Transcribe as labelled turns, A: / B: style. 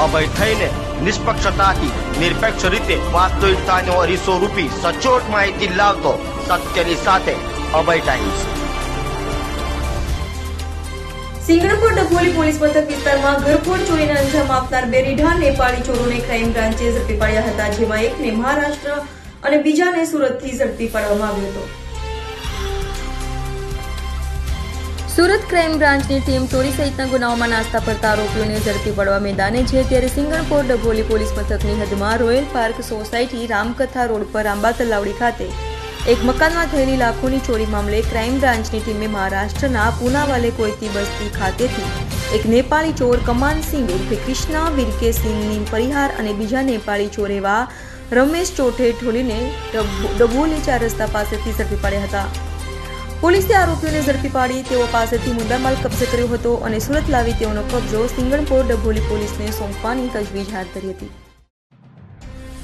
A: અભય થઈને નિષ્પક્ષતાથી, નિરપેક્ષ રીતે વાસ્તવિકતાનો અરીસો રૂપી સચોટ માહિતી લાવતો સત્યની સાથે અભય ટાઈમ્સ.
B: સિંગણપુર ડભોલી પોલીસ મથક વિસ્તારમાં ઘરફોડ ચોરીને અંજામ આપનાર બે રીઢા નેપાળી ચોરોને ક્રાઇમ બ્રાન્ચે ઝડપી પાડ્યા હતા, જેમાં એકને મહારાષ્ટ્ર અને બીજાને સુરતથી ઝડપી પાડવામાં આવ્યો હતો. સુરત ક્રાઇમ બ્રાન્ચની ટીમ ચોરી સહિતના ગુનાઓમાં નાસ્તા ફરતા આરોપીઓને ઝડપી પડવા મેદાને છે ત્યારે સિંગણપોર ડભોલી પોલીસ મથકની હદમાં royal park society Ramkatha road પર આંબા તલાવડી ખાતે એક મકાનમાં થયેલી લાખોની ચોરી મામલે ક્રાઇમ બ્રાન્ચની ટીમે મહારાષ્ટ્રના પુનાવાલે કોઈતી બસ્તી ખાતેથી એક નેપાળી ચોર કમાન સિંહ ઉર્ફે વિરકે સિંહની પરિહાર અને બીજા નેપાળી ચોર એવા રમેશ ચોઠે ઠોલીને ડબ- ડભોલી ચાર રસ્તા પાસેથી ઝડપી પાડ્યા હતા. પોલીસે આરોપીઓને ઝડપી પાડી તેઓ પાસેથી મુદ્દામાલ કબજે કર્યો હતો અને સુરત લાવી તેઓનો કબજો સિંગણપોર ડભોલી પોલીસને સોંપવાની તજવીજ હાથ ધરી હતી.